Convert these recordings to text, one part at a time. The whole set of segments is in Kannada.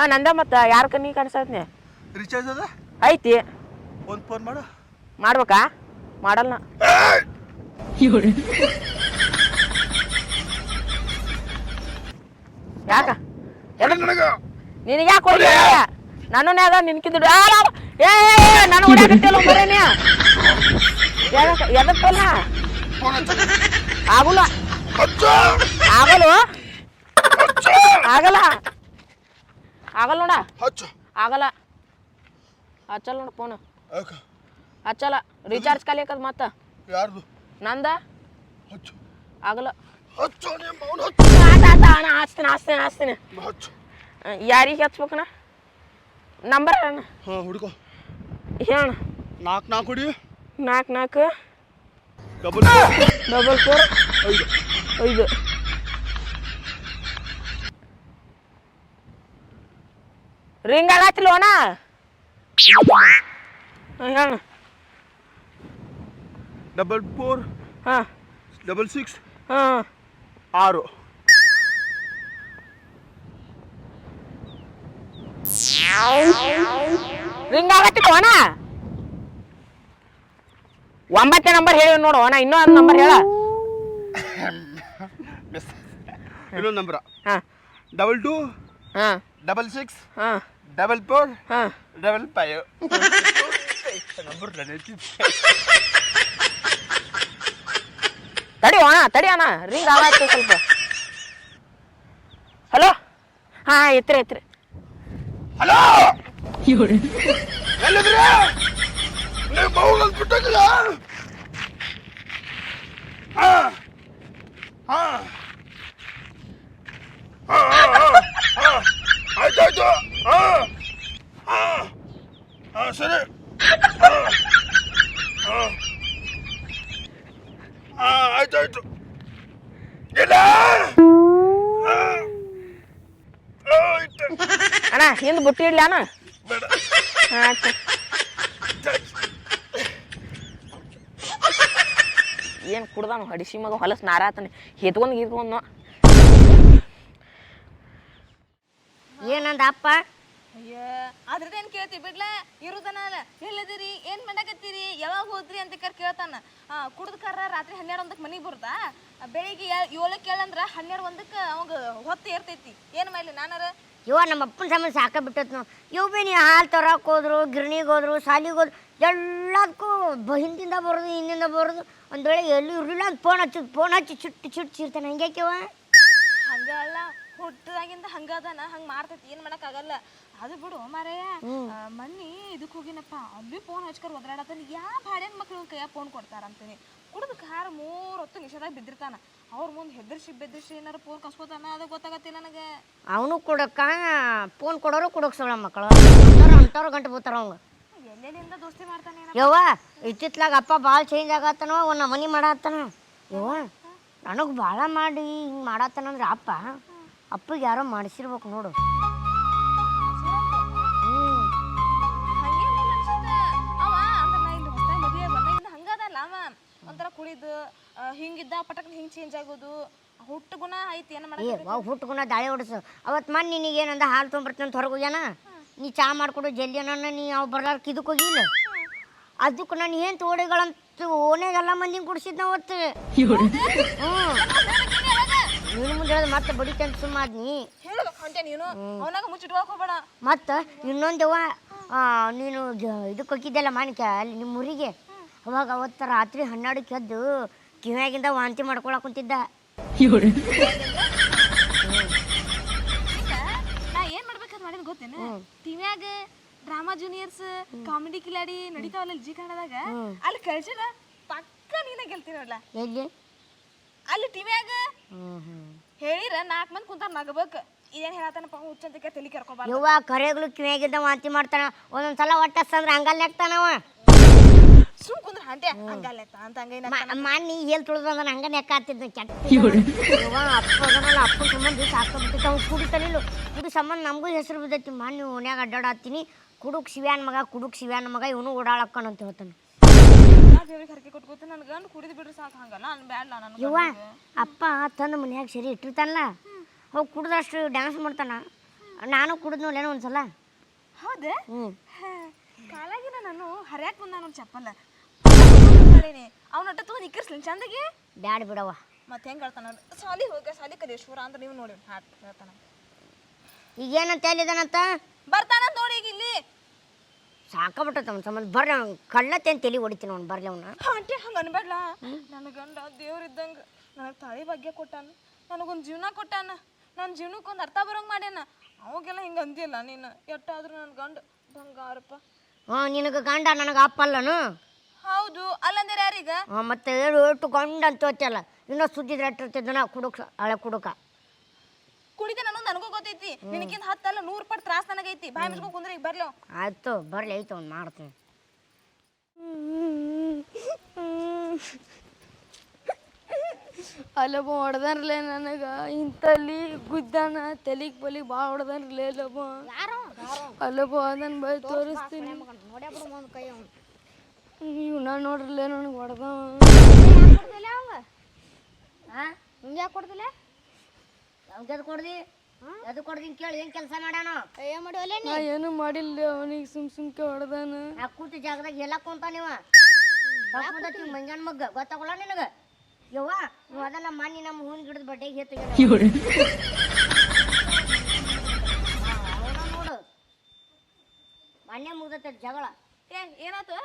ಹಾ ನಂದ ಮತ್ತ ಯಾರ ಕಣ್ಣಿ ಕಾಣಿಸ್ತೈತ್ನಿ ರಿಚಾರ್ಜ್ ಅದ? ಐತಿ. ಒಂದು ಫೋನ್ ಮಾಡು. ಮಾಡ್ಬೇಕಾ? ಮಾಡಲ್ಲ. ಯಾಕ? ನಿನಗೆ. ಯಾಕೆ ಕೊಡಿ! ನಾನು ಅದ ನಿನ್ಕಿದ್ದು ಏ ನಾನು ಹೊಡ್ಯಾಕತ್ತಿಲ್ಲ ಬರೇನಿ ಎದಕ್ಕಲ್ಲ ಆಗುಲ್ಲ. ಆಗಲ್ಲ ಆಗಲ್ಲ. ಆಗಲ್ಲ ನೋಡ. ಹಚ್ಚು. ಆಗಲ್ಲ. ಹಚ್ಚಲ್ಲ ನೋಡ ಫೋನ್ ಯಾಕ? ಹಚ್ಚಲ್ಲ. ರೀಚಾರ್ಜ್ ಖಾಲಿ ಹಾಕದ್ ಮತ್ತ. ಯಾರ್ದು? ನಂದ? ಹಚ್ಚು. ಆಗಲ್ಲ. ಹಚ್ಚು ನಿಮ್ಮ ಅವನು ಹಚ್ಚು. ಆತ ಆತ ಅಣ್ಣ ಹಾಸ್ತೀನಿ ಹಾಸ್ತೀನಿ ಹಾಸ್ತೀನಿ. ಹಚ್ಚು. ಯಾರಿಗೆ ಹಚ್ಬೇಕಣ್ಣ? ನಂಬರ್ ಅಣ್ಣ. ಹಾಂ ಹುಡುಕೋ. ಹೇಳ ನಾಲ್ಕು ನಾಲ್ಕು ಹುಡಿ. ನಾಲ್ಕು ನಾಲ್ಕು ಡಬಲ್ ಡಬಲ್ ಫೋರ್ ಐದು. ಐದು. ರಿಂಗ್ ಅಣ್ಣ? ಹೇಳ. ಡಬಲ್ ಫೋರ್ ಹಾಂ. ಡಬಲ್ ಸಿಕ್ಸ್ ಹಾಂ. ಆರು. ರಿಂಗ್ ಆಗತ್ತಿಲ್ಲ ಅಣ್ಣ? ಒಂಬತ್ತನೇ ನಂಬರ್ ಹೇಳಿ ನೋಡು ಅಣ್ಣ ಇನ್ನೂ ಇನ್ನೊಂದು ನಂಬರ್ ಹೇಳ. ಇನ್ನೊಂದು ನಂಬರ ಹಾಂ. ಡಬಲ್ ಟು ಡಬಲ್ ಸಿಕ್ಸ್ ಹಾಂ. ಡಬಲ್ ಫೋರ್ ಹಾಂ. ಡಬಲ್ ಫೈವ್ ತಡಿ ಅಣ್ಣ ತಡಿ ಅಣ್ಣ. ರಿಂಗ್ ಆಗತ್ತೆ ಸ್ವಲ್ಪ. ಹಲೋ ಹಾಂ ಎತ್ರಿ ಎತ್ರಿ ಹಲೋ ಎಲ್ಲಿದ್ರಿ ನೀವು ಮೌನಲ್ಲಿ ಬಿಟ್ಟಿಲ್ಲ ಹಾಂ. ಹಾ. ಆಯ್ತು ಆಯ್ತು ಹಾಂ ಹಾಂ ಹಾಂ ಸರಿ. ಹಾಂ ಹಾಂ ಹಾಂ ಆಯ್ತು ಆಯ್ತು ಇಲ್ಲ ಅಣ್ಣ ಹಿಂದೆ ಬುಟ್ಟಿ ಇಡ್ಲಿ ಅಣ್ಣ. ಏನು ಕುಡ್ದಾನು? ಹಡಿಸಿ ಮಗ ಹೊಲಸ್ ನಾರಾತನೆ. ಹೆತ್ಕೊಂಡು ಗೀತ್ಕೊಂಡು ಏನಂದ ಅಪ್ಪ? ಅಯ್ಯ ಅದ್ರದ್ದೇನ್ ಕೇಳ್ತಿ? ಬಿಡ್ಲ ಇರುದನಲ್ಲ. ಎಲ್ಲದಿರಿ ಏನ್ ಮಾಡಕತ್ತೀರಿ? ಯಾವಾಗ ಹೋದ್ರಿ ಅಂತ ಕರ್ ಕೇಳ್ತಾನ. ಕುಡ್ದ ಕರ್ರ ರಾತ್ರಿ ಹನ್ನೆರಡು ಒಂದಕ್ಕೆ ಮನೆಗೆ ಬರ್ತಾ ಬೆಳಿಗ್ಗೆ ಏಳಕ್ಕೆ ಕೇಳಂದ್ರ ಹನ್ನೆರಡು ಒಂದಕ್ಕೆ ಅವಂಗ ಹೊತ್ತು ಇರ್ತೈತಿ ಏನ್ ಮಾಡ್ಲಿ ನಾನಾರ? ಇವ ನಮ್ಮ ಅಪ್ಪನ ಸಂಬಂಧ ಸಾಕ ಬಿಟ್ಟತ್ ನಾವು ಇವು ಬಿ ನೀ ಹಾಲು ತರಕ್ಕೆ ಹೋದ್ರು ಗಿರಣಿಗೆ ಹೋದ್ರು ಸಾಲಿಗೆ ಹೋದ್ರು ಎಲ್ಲದಕ್ಕೂ ಬ ಹಿಂದಿಂದ ಬರೋದು ಹಿಂದಿಂದ ಬರೋದು. ಒಂದ್ ವೇಳೆ ಎಲ್ಲೂ ಇರಲಿಲ್ಲ ಅಂತ ಫೋನ್ ಹಚ್ಚಿ ಫೋನ್ ಹಚ್ಚಿ ಚುಟ್ಟು ಚುಟ್ಟು ಚಿರ್ತಾನೆ. ಹಂಗ್ಯಾಕಿವ ಹಂಗ ಅಲ್ಲ. ಹುಟ್ಟದಾಗಿಂದ ಹಂಗ ಅದಾನ ಹಂಗ ಮಾಡ್ತೈತಿ ಏನ್ ಮಾಡಕ್ ಆಗಲ್ಲ. ಅದು ಬಿಡು ಮಾರಯ್ಯ. ಮನ್ನಿ ಇದಕ್ ಹೋಗಿನಪ್ಪ. ಅಲ್ಲಿ ಫೋನ್ ಹಚ್ಕರ್ ಒದ್ರಾಡತಾನ. ಯಾ ಭಾಡ್ಯಾನ ಮಕ್ಳು ಕೈಯ ಫೋನ್ ಕೊಡ್ತಾರ ಅಂತೀನಿ. ಕುಡ್ದು ಖಾರ ಮೂರ್ ಹೊತ್ತು ನಿಷೇಧಾಗ ಬಿದ್ದಿರ್ತಾನ. ಅವ್ರ ಮುಂದೆ ಹೆದರ್ಸಿ ಬೆದರ್ಸಿ ಏನಾರ ಫೋನ್ ಕಸ್ಕೋತಾನ ಅದು ಗೊತ್ತಾಗತ್ತಿಲ್ಲ ನನಗೆ. ಅವನು ಕೊಡಕ್ಕ ಫೋನ್ ಕೊಡೋರು ಕೊಡೋಕ್ಸೋಳ ಮಕ್ಕಳು. ಅಂಥವ್ರು ಗಂಟೆ ಬೂತಾರ ಬೋತಾರ ಅವಂಗ ಎಲ್ಲೆಲ್ಲಿಂದ ದೋಸ್ತಿ ಮಾಡ್ತಾನೆ ಯವ್ವ ಇತ್ತಿತ್ಲಾಗ ಅಪ್ಪ ಭಾಳ ಚೇಂಜ್ ಆಗತ್ತನೋ ಒಂದು ಮನಿ ಮಾಡತ್ತನ? ಯವ್ವ ನನಗೆ ಭಾಳ ಮಾಡಿ ಹಿಂಗೆ ಮಾಡತ್ತಾನಂದ್ರೆ ಅಪ್ಪ. ಅಪ್ಪಗೆ ಯಾರೋ ಮಾಡಿಸಿರ್ಬೇಕು ನೋಡು. ಒಂಥರ ಕುಡಿದು ಹಿಂಗಿದ್ದ ಪಟಕ್ ಹಿಂಗ್ ಚೇಂಜ್ ಆಗೋದು. ಹುಟ್ಟು ಗುಣ ಐತಿ ಏನು ಮಾಡಕ್ ವಾ ಹುಟ್ಕೊಂಡ ದಾಳಿ ಹೊಡಿಸು. ಅವತ್ತು ಮನ್ ನಿನಗೆ ಏನಂದ ಹಾಲು ತೊಗೊಂಬರ್ತೀನಿ ಅಂತ ಹೊರಗೆ ಹೋಗ್ಯಾನ? ನೀ ಚಾ ಮಾಡ್ಕೊಡು ಜಲ್ದಿ ಅನ್ನ ನೀ ಅವ್ ಬರ್ಲಾರ್ಕ ಇದಕ್ಕೆ ಹೋಗಿಲ್ಲ? ಅದಕ್ಕೆ ನಾನು ಏನು ತೋಡೆಗಳಂತ ಓನೇಗೆಲ್ಲ ಮಂದಿ ಕುಡಿಸಿದ್ನ ಅವತ್ತು? ಹ್ಞೂ ಹೇಳಿದ ಮತ್ತೆ ಬಡಿತಂತ ಸುಮ್ಮನಿ ಹೇಳೋದು ಹೊಂಟೆ ನೀನು. ಅವನಾಗ ಮುಚ್ಚಿಟ್ಕೋಕ್ ಹೋಗ್ಬೇಡ. ಮತ್ತು ಇನ್ನೊಂದವ ನೀನು ಇದು ಇದಕ್ಕೆ ಹೋಗಿದ್ದೆಲ್ಲ ಮಾಣಿಕ ಅಲ್ಲಿ ನಿಮ್ಮ ಊರಿಗೆ. ಅವಾಗ ಅವತ್ತು ರಾತ್ರಿ ಹನ್ನೆರಡಕ್ಕೆ ಎದ್ದು ಕಿವ್ಯಾಗಿಂದ ವಾಂತಿ ಮಾಡ್ಕೊಳಕ್ ಕುಂತಿದ್ದ. ನಾ ಏನ್ ಮಾಡ್ಬೇಕಂತ ಮಾಡಿದ್ ಗೊತ್ತೇನ? ಟಿವ್ಯಾಗ ಡ್ರಾಮಾ ಜೂನಿಯರ್ಸ್ ಕಾಮಿಡಿ ಕಿಲಾಡಿ ನಡೀತಾವಲ್ಲ ಜಿ ಕನ್ನಡದಾಗ ಅಲ್ಲಿ ಕಳ್ಸಿದ ಪಕ್ಕ ನೀನ ಗೆಲ್ತೀನಿ ಎಲ್ಲಿ? ಅಲ್ಲಿ ಟಿವ್ಯಾಗ? ಹ್ಞೂ ಹ್ಞೂ ಹೇಳಿರ ನಾಲ್ಕು ಮಂದಿ ಕುಂತಾರ ನಗಬೇಕು. ಇದೇನ್ ಹೇಳತ್ತಾನಪ್ಪ ಹುಚ್ಚಂತಕ್ಕೆ ತಲೆ ಕೆರ್ಕೊಬಾರ್ದು. ಯವ್ವ ಕರೆಗಳು ಕಿವಿಯಾಗಿದ್ದ ವಾಂತಿ ಮಾಡ್ತಾನ. ಒಂದೊಂದ್ಸಲ ಹೊಟ್ಟಸ್ತಂದ್ರೆ ಹಂಗಲ್ಲ ನೆಕ್ತಾನವ ಸುಮ್ ಕುಂದ್ರ ಹಂತೆ ಹಂಗಲ್ಲ ಅಂತ ಹಂಗ ಮಾನ್ನಿ ಎಲ್ಲಿ ತುಳಿದಂದ್ರೆ ಹಂಗ ನೆಕ್ಕ ಹಾಕ್ತಿದ್ನ ಕೆಟ್ಟ ಯವ್ವ ಅಪ್ಪ ಅದನಲ್ಲ ಅಪ್ಪನ ಸಂಬಂಧ ಸಾಕಾಗ್ಬಿಟ್ಟಿತ್ತು ಅವ್ನು ಕುಡಿತಾನಿಲ್ಲ ಇದು ಸಂಬಂಧ ನಮಗೂ ಹೆಸರು ಬಿದ್ದೈತಿ. ಮಾನ್ನಿ ಓನ್ಯಾಗ ಅಡ್ಡಾಡತ್ತೀನಿ. ಕುಡುಕ್ ಶಿವ್ಯಾನ್ ಮಗ ಕುಡುಕ್ ಶಿವ್ಯಾನ್ ಮಗ ಇವನು ಓಡಾಳಕ್ಕಣ ಅಂತ ಹೇಳ್ತಾನೆ. ದೇವ್ರಿಗೆ ಹರಕೆ ಕೊಟ್ಕೋತ ಗಂಡ ಕುಡಿದು ಬಿಡ್ರಿ ಸಾಕು ಹಂಗಲ್ಲ. ನಾನು ಬ್ಯಾಡ್ಲ ನಾನು ಯವ್ವ ಅಪ್ಪ ತಂದು ಮನ್ಯಾಗ ಸರಿ ಇಟ್ಟಿರ್ತಾನಲ್ಲ ಹೋಗಿ ಕುಡ್ದಷ್ಟು ಡ್ಯಾನ್ಸ್ ಮಾಡ್ತಾನ. ನಾನು ಕುಡಿದ್ ಕುಡಿದ್ನಲ್ಲೇನೋ ಒಂದ್ಸಲ. ಹೌದು? ಹ್ಞೂ ಕಾಲಾಗಿನ ನಾನು ಹರ್ಯಾಕ್ ಬಂದ ನಾನು ಚಪ್ಪಲ್ಲ ಅವನ ಒಟ್ಟ ತಗೊಂಡ್ ಚಂದಗೆ? ಬ್ಯಾಡ ಬಿಡವ್ವ. ಮತ್ತೆ ಹೆಂಗ್ ಹೇಳ್ತಾನ ಸಾಲಿ ಹೋಗ ಸಾಲಿ ಕದೇಶ್ವರ ಅಂತ ನೀವು ನೋಡಿ. ಹಾಟ್ ಹೇಳ್ತಾನ. ಈಗ ಏನಂತ ಹೇಳಿದಾನಂತ? ಬರ್ತಾನ ನೋಡಿ ಈಗ ಇಲ್ಲಿ. ಸಾಕಾಗ್ಬಿಟ್ಟೈತೆ ತಮ್ಮ ಸಂಬಂಧ. ಬರ್ರಿ ಅವ್ನು ಅಂತ ತಲೆ ಹೊಡಿತೀನಿ ಅವ್ನು ಬರ್ಲಿ ಅವ್ನ. ಆಂಟಿ ಹಂಗೆ ಅನ್ಬೇಡ ನನ್ನ ಗಂಡ ದೇವ್ರಿದ್ದಂಗ ನನಗೆ ತಾಳಿ ಭಾಗ್ಯ ಕೊಟ್ಟಾನ. ನನಗೊಂದು ಜೀವನ ಕೊಟ್ಟಾನ. ನನ್ನ ಜೀವನಕ್ಕೊಂದು ಅರ್ಥ ಬರೋಂಗ್ ಮಾಡ್ಯಾನ. ಅವಾಗೆಲ್ಲ ಹಿಂಗೆ ಅಂದಿಲ್ಲ ನೀನು? ಎಟ್ಟಾದ್ರೂ ನನ್ನ ಗಂಡ ಬಂಗಾರಪ್ಪ. ಹಾಂ ನಿನಗೆ ಗಂಡ ನನಗೆ ಅಪ್ಪ ಅಲ್ಲನು? ಹೌದು ಅಲ್ಲಂದ್ರೆ ಯಾರೀಗ? ಹಾಂ ಮತ್ತೆ ಹೇಳು ಎಷ್ಟು ಗಂಡ ಅಂತ ಹೋಗ್ತಿಯಲ್ಲ ಇನ್ನೂ ಸುದ್ದಿದ್ರೆ ಇಟ್ಟಿರ್ತಿದ್ದನ ಕುಡುಕ ಹಳೆ ಕುಡುಕ. ಕುಡಿದ ನನಗೂ ಗೊತ್ತೈತಿ. ನಿನಗಿಂತ ಹತ್ತಲ್ಲ ನೂರು ಪಟ್ಟು ತ್ರಾಸ ನನಗೈತಿ. ಬಾಯಿ ಮುಚ್ಕೊ ಕುಂದ್ರೆ ಈಗ ಬರ್ಲಿ. ಆಯ್ತು ಬರ್ಲಿ ಐತೆ ಅವ್ನು ಮಾಡ್ತೀನಿ. ಅಲ್ಲೊಬ್ಬ ಹೊಡೆದನ್ರಲೆ ನನಗ. ಇಂತಲ್ಲಿ ಗುದ್ದಾನ ತಲಿಗ್ ಬಲಿಗ್ ಭಾಳ ಹೊಡೆದನ್ರಲೆ ಅಲ್ಲೊಬ್ಬ. ಅಲ್ಲೊಬ್ಬ ಅದನ್ ಬೈ ತೋರಿಸ್ತೀನಿ. ಇವ್ನ ನೋಡ್ರಲೆ ನನಗೆ ಹೊಡೆದ. ಹಾಂ ನಿಂಗೆ ಯಾಕೆ ಕೊಡ್ದಿಲ್ಲ? ಅವ್ಗೆ ಕೊಡ್ದಿ? ಎದು ಕೊಡ್ದಿ ಕೇಳಿ ಏನು ಕೆಲಸ ಮಾಡ್ಯಾನ ನಾ. ಏನು ಮಾಡಿಲ್ಲ ಅವನಿಗೆ ಸುಮ್ ಸುಮ್ಕೆ ಹೊಡೆದಾನ. ನಾ ಕೂತಿ ಜಾಗದಾಗ ಎಲ್ಲ ಕುಂತ ನೀವ? ಬಂದತಿ ಮಂಜಾನ ಮಗ್ಗ ಗೊತ್ತಾಗಲ್ಲ ನಿನಗೆ? ಯವ್ವ ನೀವು ಅದನ್ನ ನಮ್ಮ ಮನೆ ನಮ್ಮ ಹೂವಿನ ಗಿಡದ ಬಡ್ಡೆ ಹೇತ ನೋಡು. ಮಾನ್ಯ ಮುಗ್ದೈತೆ ಜಗಳ. ಏ ಏನಾತು?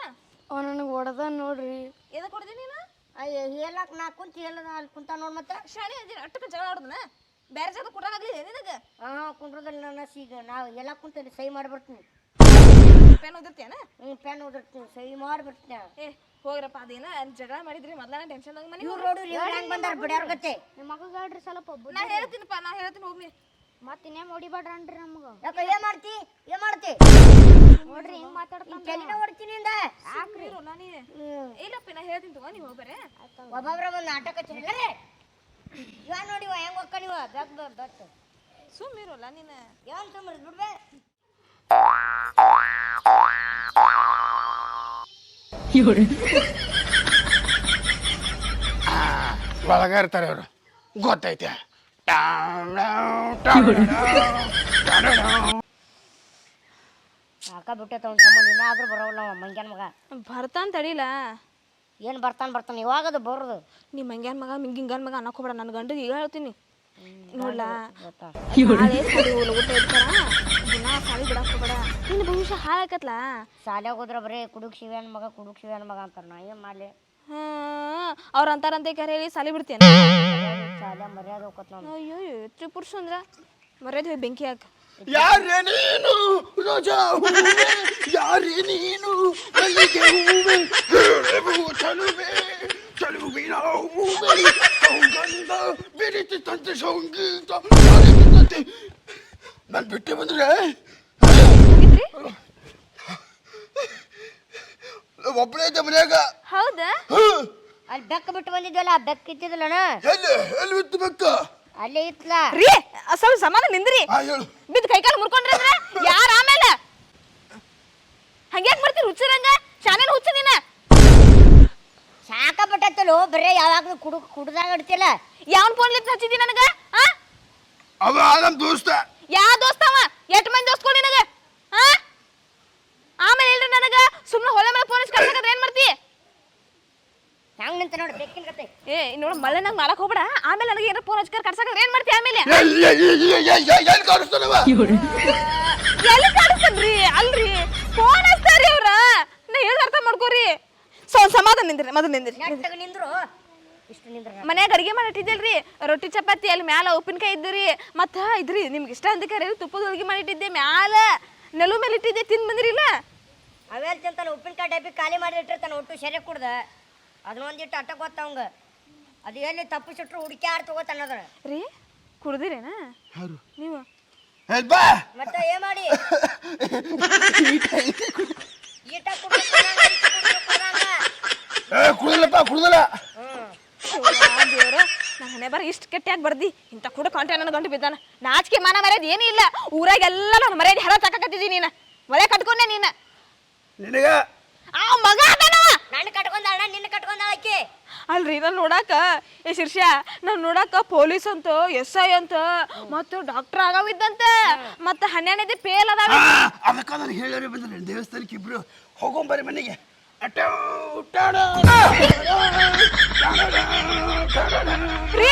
ಅವ ನನಗೆ ಹೊಡೆದ ನೋಡ್ರಿ. ಎದಕ್ಕೆ ಕೊಡ್ದಿ ನೀನು? ಅಯ್ಯ ಹೇಳಕ್ ನಾ ಕುಂತ ಹೇಳದ ಅಲ್ಲಿ ಕುಂತ ನೋಡ್ ಮತ್ತೆ. ಶಾಲೆ ಅಜ್ಜಿ ಅಟ್ಟಕ್ಕೆ ಜಗಳ ಆಡೋದನ? ಬೇರೆ ಜಾಗ ಕೊಟ್ಟಾಗಲಿ ನಿನಗೆ? ಹಾ ಕುಂಡ್ರದಲ್ಲಿ ನನ್ನ ಈಗ ನಾವು ಎಲ್ಲ ಕುಂತೇನೆ ಸಹಿ ಮಾಡ್ಬಿಡ್ತೀನಿ. ಬರ್ತೀನಿ ಪೆನ್ ಓದಿರ್ತೇನ ಹ್ಞೂ ಪೆನ್ ಓದಿರ್ತೀನಿ ಸಹಿ ಮಾಡಿ ಬರ್ತೀನಿ ಏ ಹೋಗ್ರಪ್ಪ ಅದೇನ ಜಗಳ ಮಾಡಿದ್ರಿ ಮೊದಲ ಟೆನ್ಷನ್ ಮನೆ ಇವ್ರು ಹೆಂಗ್ ಬಂದಾರ ಬಿಡ್ಯಾರ ಗತ್ತೆ ನಿಮ್ಮ ಮಗ ಹೇಳ್ರಿ ಸ್ವಲ್ಪ ನಾ ಹೇಳ್ತೀನಪ್ಪ ನಾ ಹೇಳ್ತೀನಿ ಹೋಗ್ನಿ ಮತ್ತೆ ಇನ್ನೇ ಹೊಡಿಬೇಡ್ರನ್ರಿ ನಮಗ? ಯಾಕ ಏನ್ ಮಾಡ್ತಿ? ಏನ್ ಮಾಡ್ತಿ? ನೋಡ್ರಿ ಹಿಂಗ್ ಮಾತಾಡ್ತೀನಿ ಹೊಡ್ತೀನಿ ಇಂದ ಇರು ನಾನೇ. ಇಲ್ಲಪ್ಪ ನಾ ಹೇಳ್ತೀನಿ ತಗೋ ನೀವು ಹೋಗ್ಬರೇ ಒಬ್ಬೊಬ್ರ ಒಂದು ನಾಟಕ ಚೆಲ್ಲರೆ ಇವ ನೋಡಿವಾ ಹೆಂಗ್ ಒಕ್ಕ ನೀವು ಬೆಕ್ ಬೆಕ್ ಸುಮ್ಮಿರೋಲ್ಲ ನೀನ. ಯಾವನ್ ಸುಮ್ಮನೆ ಬಿಡ್ಬೇ ಒಳಗ ಇರ್ತಾರೆ ಅವರು ಗೊತ್ತೈತೆ. ಸಾಕ ಬಿಟ್ಟೈತೆ ಅವ್ನ ಸಂಬಂಧ. ಇನ್ನಾದ್ರೂ ಬರೋಲ್ಲ ಮಂಗ್ಯಾನ ಮಗ. ಬರ್ತಾನ ತಡಿಲ? ಏನು ಬರ್ತಾನೆ ಇವಾಗ ಅದು ಬರೋದು. ನಿಮ್ಮ ಹಂಗ್ಯಾನ ಮಗ ಮಿಂಗಿಂಗನ್ ಮಗ ಅನ್ನೋಕೆ ಹೋಗ್ಬೇಡ ನನ್ನ ಗಂಡಿಗೆ ಈಗ ಹೇಳ್ತೀನಿ. ನೋಡ್ಲಾ? ನಾಳೆ ಸಾಲಿ ಹೋಗ್ಲಿ ಊಟ ಇರ್ತಾರ? ದಿನ ಸಾಲಿ ಬಿಡಕ್ ಹೋಗ್ಬೇಡ. ನಿನ್ನ ಭವಿಷ್ಯ ಹಾಳಾಕತ್ಲ ಶಾಲ್ಯಾಗ ಹೋದ್ರೆ ಬರೀ ಕುಡುಕ್ ಶಿವ್ಯಾನ ಮಗ ಕುಡುಕ್ ಶಿವ್ಯಾನ ಮಗ ಅಂತಾರ ನಾ ಏನು ಮಾಡಲಿ? ಹಾ ಅವ್ರು ಅಂತಾರಂತೆ ಕರೆ ಹೇಳಿ ಸಾಲಿ ಬಿಡ್ತೇನೆ ಶಾಲ್ಯಾಗ ಮರ್ಯಾದೆ ಹೋಗತ್ ನಾವು ಅಯ್ಯೋ ತ್ರಿಪುರ ಸುಂದ್ರ ಮರ್ಯಾದೆ ಹೋಗಿ ಬೆಂಕಿ ಹಾಕ. ಯಾರೇ ನೀನು ರೋಜಾ ಹೂವೆ ಯಾರೇ ನೀನು ಮಲ್ಲಿಗೆ ಹೂವೆ ಕೇಳುವು ಚಲುವೆ ಚಲುವಿನ ಹೂವೆ ಸೌಗಂಧ ತಂತೆ ಸಂಗೀತ ಸಾರಿತಿತ್ತಂತೆ ನಾನು ಬಿಟ್ಟೆ ಬಂದ್ರೆ? ಒಬ್ಬಳೇ ಇದ್ದೆ ಮನ್ಯಾಗ. ಹೌದಾ? ಹ್ಮ್. ಅಲ್ಲಿ ಬೆಕ್ಕ ಬಿಟ್ಟು ಬಂದಿದ್ವಲ್ಲ ಆ ಬೆಕ್ಕ ಇದ್ದಿದ್ದಲ್ಲಣ್ಣ ಎಲ್ಲಿ ಎಲ್ಲಿ ಬಿತ್ತು ಬೆಕ್ಕ? ಅಲ್ಲೇ ಇತ್ಲ. ರೀ ಸ್ವಲ್ಪ ಸಮಾನ ನಿಂದ್ರಿ. ಆ ಹೇಳು. ಬಿದ್ದು ಕೈಕಾಲು ಮುರ್ಕೊಂಡ್ರೆ ಅಂದ್ರೆ ಯಾರ ಆಮೇಲೆ? ಹಂಗ್ಯಾಕ್ ಮಾಡ್ತೀರಿ ಹುಚ್ಚರಂಗ ಶಾನೇನ ಹುಚ್ಚ ನೀನ? ಸಾಕ ಬಿಟ್ಟತ್ತಲ್ಲೋ ಬರೇ ಯಾವಾಗ್ಲೂ ಕುಡು ಕುಡ್ದಾಗ ಇಡ್ತಿಲ್ಲ ಯಾವನ್ ಫೋನ್ ಲಿತ್ ಹಚ್ಚಿದಿ ನನಗ ಆ? ಅವ ನಮ್ಮ ದೋಸ್ತ. ಯಾ ದೋಸ್ತವ ಎಷ್ಟ್ ಮಂದಿ ದೋಸ್ತ್ಗಳು ನಿನಗ ಆ ಆಮೇಲೆ ಹೇಳ್ರಿ ನನಗ ಸುಮ್ಮನೆ ಹೊಲ ಮೇಲೆ ಫೋನ್ ಕಳ್ಸಕತ್ರ ಏನ್ ಮಾಡ್ತಿ ಹೆಂಗ್ ನಿಂತ ನೋಡಿ ಬೆಕ್ಕಿನ ಕತೆ ಏ ನೋಡು ಮಳೆ ನಂಗೆ ಮಾರಕ್ ಹೋಗ್ಬೇಡ. ಆಮೇಲೆ ನನಗೆ ಏನಾರ ಫೋನ್ ಹಚ್ಕರ್ ಕರ್ಸಕತ್ರ ಏನ್ ಮಾಡ್ತೀಯ ಆಮೇಲೆ? ಎಲ್ಲಿ ಕಾಣಿಸ್ತಾನವ? ಎಲ್ಲಿ ಕಾಣಿಸ್ತನ್ರಿ? ಅಲ್ರಿ. ಫೋನ್ ಹಚ್ತಾರಿ ಅವ್ರ. ನಾ ಹೇಳಿ ಅರ್ಥ ಮಾಡ್ಕೋರಿ. ಸೊ ಸಮಾಧಾನ ನಿಂದ್ರಿ ಮೊದಲು ನಿಂದ್ರಿ. ನಿಂದ್ರು. ಇಷ್ಟು ನಿಂದ್ರ ಮನ್ಯಾಗ ಅಡಿಗೆ ಮಾಡಿಟ್ಟಿದ್ದಲ್ರಿ. ರೊಟ್ಟಿ ಚಪಾತಿ ಅಲ್ಲಿ ಮ್ಯಾಲ ಉಪ್ಪಿನಕಾಯಿ ಇದ್ರಿ ಮತ್ತ ಇದ್ರಿ ನಿಮ್ಗೆ ಇಷ್ಟ ಅಂತ ಕರೆ ತುಪ್ಪದ ಹೋಳಿಗೆ ಮಾಡಿಟ್ಟಿದ್ದೆ. ಮ್ಯಾಲ ನೆಲು ಮೇಲೆ ಇಟ್ಟಿದ್ದೆ ತಿಂದ್ ಬಂದ್ರಿಲ್ಲ? ಅವೆಲ್ ತಿಂತಾನ ಉಪ್ಪಿನಕಾಯಿ ಡಬ್ಬಿ ಖಾಲಿ ಮಾಡಿ ಇಟ್ಟಿರ್ತಾನೆ ಒಟ್ಟು ಸೆರೆ ಕುಡ್ದ. ಅದನ್ನ ಒಂದಿಟ್ಟು ಅಟ್ಟ ಗೊತ್ತ ಅವಂಗ? ಅದು ಎಲ್ಲಿ ತಪ್ಪಿಸಿಟ್ರು ಹುಡುಕ್ಯಾರ್ ತಗೋತಾನದ್ರ ರೀ ಕುಡ್ದಿರೇನ? ಹೌದು ನೀವು? ಮತ್ತೆ ಏನ್ ಮಾಡಿ? ಈಟ. ಏ ಕುಡಿದಿಲ್ಲಪ್ಪ ಕುಡಿದಿಲ್ಲ. ಹ್ಮ್. ದೇವ್ರ ನನ್ನ ಹಣೆ ಬರ ಇಷ್ಟು ಕೆಟ್ಟಿಯಾಗಿ ಬರ್ದಿ. ಇಂಥ ಕುಡ ಕಾಂಟೆ ನನ್ನ ಗಂಟು ಬಿದ್ದಾನ. ನಾಚಿಕೆ ಮಾನ ಮರ್ಯಾದೆ ಏನೂ ಇಲ್ಲ ಊರಾಗೆಲ್ಲ ನನ್ನ ಮರ್ಯಾದೆ ಹರ ತಕಕತ್ತಿದ್ದಿ ನೀನು. ಮಳೆ ಕಟ್ಕೊಂಡೆ ನೀನು. ನಿನಗ ನನ್ನ ಕಟ್ಕೊಂಡ ನಿನ್ನ ಕಟ್ಕೊಂಡ ಆಕಿ ಅಲ್ರಿ ನಾನು ನೋಡಾಕ ಏ ಶಿರ್ಷ ನಾನು ನೋಡಾಕ ಪೊಲೀಸ್ ಅಂತ ಎಸ್ ಐ ಅಂತ ಮತ್ತು ಡಾಕ್ಟರ್ ಆಗವಿದ್ದಂತ ಮತ್ತು ಹನ್ನೆರಡನೇది ಫೇಲ್ ಅದಾವ. ಅದಕ್ಕ ನಾನು ಹೇಳೋರಿ ಬಂದ್ರೆ ದೇವಸ್ಥಾನಕ್ಕೆ ಇಬ್ರು ಹೋಗೋಂಬರಿ ಮನೆಗೆ. ರೀ!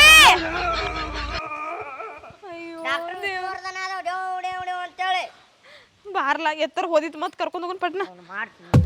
ಡಾಕ್ಟರ್ ವಿಷ್ಣುವರ್ಧನ ಅದಾವ ಡೇವ್ ಡೇವ್ ಡೇವ್ ಅಂತೇಳಿ. ಬಾರ್ಲ ಎತ್ತರ ಹೋದಿತ್ತು ಮತ್ತೆ ಕರ್ಕೊಂಡು ಹೋಗೋಣ ಪಟ್ನ. ಮಾಡ್ತೀನಿ.